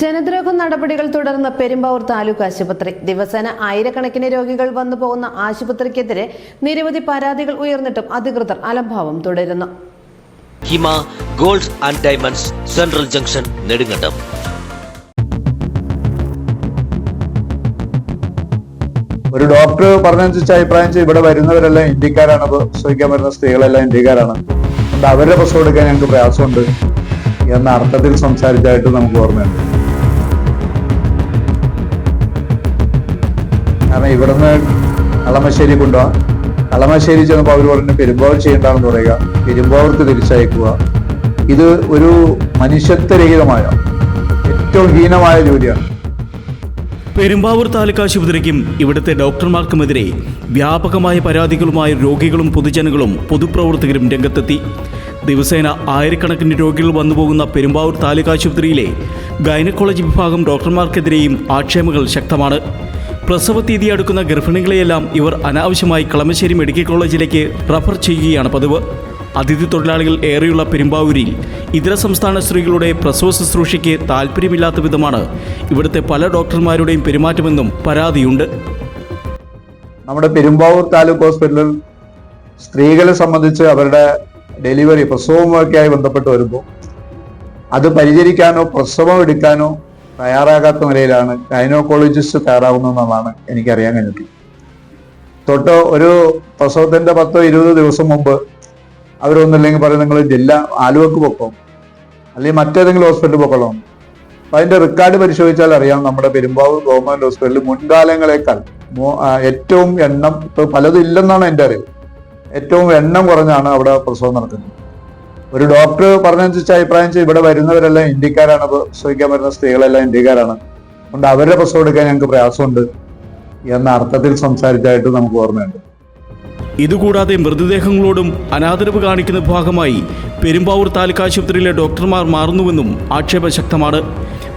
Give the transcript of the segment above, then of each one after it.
ജനദ്രോഹ നടപടികൾ തുടർന്ന് പെരുമ്പാവൂർ താലൂക്ക് ആശുപത്രി. ദിവസേന ആയിരക്കണക്കിന് രോഗികൾ വന്നു പോകുന്ന ആശുപത്രിക്കെതിരെ നിരവധി പരാതികൾ ഉയർന്നിട്ടും അധികൃതർ അലംഭാവം തുടരുന്നു. Hima gold and diamonds central junction Nedumkandam. ഒരു ഡോക്ടർ പറഞ്ഞനുസരിച്ച് അഭിപ്രായം വെച്ചാൽ ഇവിടെ വരുന്നവരെല്ലാം ഇന്ത്യക്കാരാണ് പ്രസവിക്കാൻ വരുന്ന സ്ത്രീകളെല്ലാം ഇന്ത്യക്കാരാണ്. അവരുടെ പ്രസവം എടുക്കാൻ ഞങ്ങൾക്ക് പ്രയാസമുണ്ട്. എന്ന അർത്ഥത്തിൽ സംസാരിച്ചായിട്ട് നമുക്ക് ഓർമ്മയുണ്ട്. കാരണം ഇവിടുന്ന് കളമശ്ശേരി കൊണ്ടുപോകാം കളമശ്ശേരി ചെന്നപ്പോൾ അവർ പറഞ്ഞു പെരുമ്പാവൂർ ചെയ്യേണ്ടതെന്ന് പറയുക. പെരുമ്പാവൂർക്ക് തിരിച്ചയക്കുക. ഇത് ഒരു മനുഷ്യത്വരഹിതമായ ഏറ്റവും ഹീനമായ ജോലിയാണ്. പെരുമ്പാവൂർ താലൂക്ക് ആശുപത്രിക്കും ഇവിടുത്തെ ഡോക്ടർമാർക്കുമെതിരെ വ്യാപകമായ പരാതികളുമായി രോഗികളും പൊതുജനങ്ങളും പൊതുപ്രവർത്തകരും രംഗത്തെത്തി. ദിവസേന ആയിരക്കണക്കിന് രോഗികൾ വന്നുപോകുന്ന പെരുമ്പാവൂർ താലൂക്ക് ആശുപത്രിയിലെ ഗൈനക്കോളജി വിഭാഗം ഡോക്ടർമാർക്കെതിരെയും ആക്ഷേപങ്ങൾ ശക്തമാണ്. പ്രസവ തീയതി അടുക്കുന്ന ഗർഭിണികളെയെല്ലാം ഇവർ അനാവശ്യമായി കളമശ്ശേരി മെഡിക്കൽ കോളേജിലേക്ക് റഫർ ചെയ്യുകയാണ് പതിവ്. അതിഥി തൊഴിലാളികൾ ഏറെയുള്ള പെരുമ്പാവൂരിൽ ഇതര സംസ്ഥാന സ്ത്രീകളുടെ പ്രസവ ശുശ്രൂഷയ്ക്ക് താല്പര്യമില്ലാത്ത വിധമാണ് ഇവിടുത്തെ പല ഡോക്ടർമാരുടെയും പെരുമാറ്റമെന്നും പരാതിയുണ്ട്. നമ്മുടെ പെരുമ്പാവൂർ താലൂക്ക് ഹോസ്പിറ്റലിൽ സ്ത്രീകളെ സംബന്ധിച്ച് അവരുടെ ഡെലിവറി പ്രസവവുമൊക്കെയായി ബന്ധപ്പെട്ട് വരുമ്പോൾ അത് പരിചരിക്കാനോ പ്രസവം എടുക്കാനോ തയ്യാറാകാത്ത നിലയിലാണ് ഗൈനോക്കോളജിസ്റ്റ് തയ്യാറാവുന്നതെന്നാണ് എനിക്കറിയാൻ കഴിഞ്ഞിട്ടുള്ളത് തൊട്ട് ഒരു പ്രസവത്തിന്റെ പത്തോ ഇരുപത് ദിവസം മുമ്പ് അവരൊന്നില്ലെങ്കിൽ പറയും നിങ്ങൾ ജില്ല ആലുവക്ക് പൊക്കോ? അല്ലെങ്കിൽ മറ്റേതെങ്കിലും ഹോസ്പിറ്റലിൽ പൊക്കോളാം? അപ്പൊ അതിന്റെ റെക്കോർഡ് പരിശോധിച്ചാൽ അറിയാം നമ്മുടെ പെരുമ്പാവൂർ ഗവൺമെന്റ് ഹോസ്പിറ്റലിൽ മുൻകാലങ്ങളെക്കാൾ ഏറ്റവും എണ്ണം ഇപ്പൊ പലതും ഇല്ലെന്നാണ് എന്റെ അറിവ്. ഏറ്റവും എണ്ണം കുറഞ്ഞാണ് അവിടെ പ്രസവം നടക്കുന്നത്. ഒരു ഡോക്ടർ പറഞ്ഞനുസരിച്ച് അഭിപ്രായം വെച്ചാൽ ഇവിടെ വരുന്നവരെല്ലാം ഇന്ത്യക്കാരാണ്. പ്രസവിക്കാൻ വരുന്ന സ്ത്രീകളെല്ലാം ഇന്ത്യക്കാരാണ്. അതുകൊണ്ട് അവരുടെ പ്രസവം എടുക്കാൻ ഞങ്ങൾക്ക് പ്രയാസമുണ്ട് എന്ന അർത്ഥത്തിൽ സംസാരിച്ചായിട്ട് നമുക്ക് ഓർമ്മയുണ്ട്. ഇതുകൂടാതെ മൃതദേഹങ്ങളോടും അനാദരവ് കാണിക്കുന്ന ഭാഗമായി പെരുമ്പാവൂർ താലൂക്ക് ആശുപത്രിയിലെ ഡോക്ടർമാർ മാറുന്നുവെന്നും ആക്ഷേപം ശക്തമാണ്.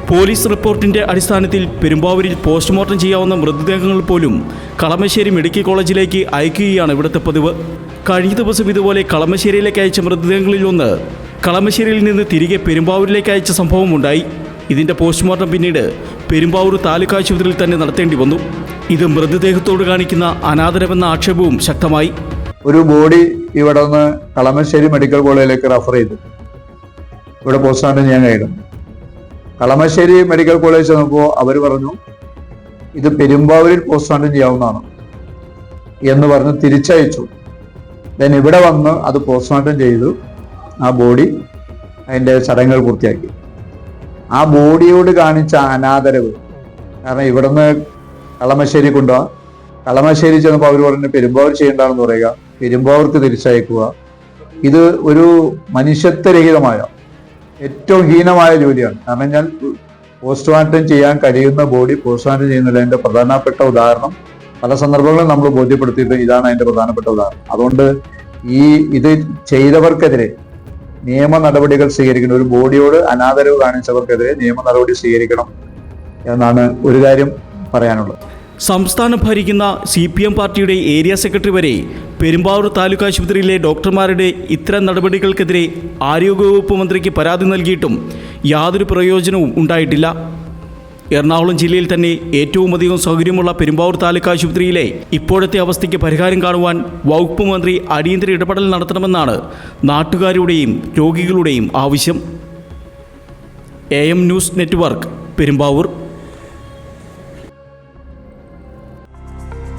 പോലീസ് റിപ്പോർട്ടിന്റെ അടിസ്ഥാനത്തിൽ പെരുമ്പാവൂരിൽ പോസ്റ്റ്മോർട്ടം ചെയ്യാവുന്ന മൃതദേഹങ്ങൾ പോലും കളമശ്ശേരി മെഡിക്കൽ കോളേജിലേക്ക് അയക്കുകയാണ് ഇവിടുത്തെ പതിവ്. കഴിഞ്ഞ ദിവസം ഇതുപോലെ കളമശ്ശേരിയിലേക്ക് അയച്ച മൃതദേഹങ്ങളിൽ ഒന്ന് കളമശ്ശേരിയിൽ നിന്ന് തിരികെ പെരുമ്പാവൂരിലേക്ക് അയച്ച സംഭവം ഉണ്ടായി. ഇതിന്റെ പോസ്റ്റ്മോർട്ടം പിന്നീട് പെരുമ്പാവൂർ താലൂക്ക് ആശുപത്രിയിൽ തന്നെ നടത്തേണ്ടി വന്നു. ഇത് മൃതദേഹത്തോട് കാണിക്കുന്ന അനാദരമെന്ന ആക്ഷേപവും ശക്തമായി. ഒരു ബോഡി ഇവിടെ നിന്ന് കളമശ്ശേരി മെഡിക്കൽ കോളേജിലേക്ക് റഫർ ചെയ്തു. ഇവിടെ പോസ്റ്റ്മോർട്ടം ചെയ്യാൻ കഴിയും കളമശ്ശേരി മെഡിക്കൽ കോളേജ് ചെന്നപ്പോൾ അവർ പറഞ്ഞു ഇത് പെരുമ്പാവൂരിൽ പോസ്റ്റ്മോർട്ടം ചെയ്യാവുന്നതാണ് എന്ന് പറഞ്ഞ് തിരിച്ചയച്ചു. ദെൻ ഇവിടെ വന്ന് അത് പോസ്റ്റ്മോർട്ടം ചെയ്തു. ആ ബോഡി അതിന്റെ ചടങ്ങുകൾ പൂർത്തിയാക്കി. ആ ബോഡിയോട് കാണിച്ച അനാദരവ് കാരണം ഇവിടുന്ന് കളമശ്ശേരി കൊണ്ടുപോകാം കളമശ്ശേരി ചെന്നപ്പോൾ അവർ പറഞ്ഞു പെരുമ്പാവൂർ ചെയ്യേണ്ടതാണെന്ന് പറയുക. പെരുമ്പാവൂർക്ക് തിരിച്ചയക്കുക. ഇത് ഒരു മനുഷ്യത്വരഹിതമായ ഏറ്റവും ഹീനമായ ജോലിയാണ്. കാരണം ഞാൻ പോസ്റ്റ്മോർട്ടം ചെയ്യാൻ കഴിയുന്ന ബോഡി പോസ്റ്റ്മോർട്ടം ചെയ്യുന്നില്ല അതിന്റെ പ്രധാനപ്പെട്ട ഉദാഹരണം പല സന്ദർഭങ്ങളും നമ്മൾ ബോധ്യപ്പെടുത്തിയിട്ട് ഇതാണ് അതിന്റെ പ്രധാനപ്പെട്ട ഉദാഹരണം. അതുകൊണ്ട് ഈ ഇത് ചെയ്തവർക്കെതിരെ നിയമ നടപടികൾ സ്വീകരിക്കണം. ഒരു ബോഡിയോട് അനാദരവ് കാണിച്ചവർക്കെതിരെ നിയമ നടപടി സ്വീകരിക്കണം എന്നാണ് ഒരു കാര്യം പറയാനുള്ളത്. സംസ്ഥാനം ഭരിക്കുന്ന സി പി എം പാർട്ടിയുടെ ഏരിയ സെക്രട്ടറി വരെ പെരുമ്പാവൂർ താലൂക്ക് ആശുപത്രിയിലെ ഡോക്ടർമാരുടെ ഇത്തരം നടപടികൾക്കെതിരെ ആരോഗ്യവകുപ്പ് മന്ത്രിക്ക് പരാതി നൽകിയിട്ടും യാതൊരു പ്രയോജനവും ഉണ്ടായിട്ടില്ല. എറണാകുളം ജില്ലയിൽ തന്നെ ഏറ്റവും അധികം സൗകര്യമുള്ള പെരുമ്പാവൂർ താലൂക്ക് ആശുപത്രിയിലെ ഇപ്പോഴത്തെ അവസ്ഥയ്ക്ക് പരിഹാരം കാണുവാൻ വകുപ്പ് മന്ത്രി അടിയന്തര ഇടപെടൽ നടത്തണമെന്നാണ് നാട്ടുകാരുടെയും രോഗികളുടെയും ആവശ്യം. A M news network Perumbavoor.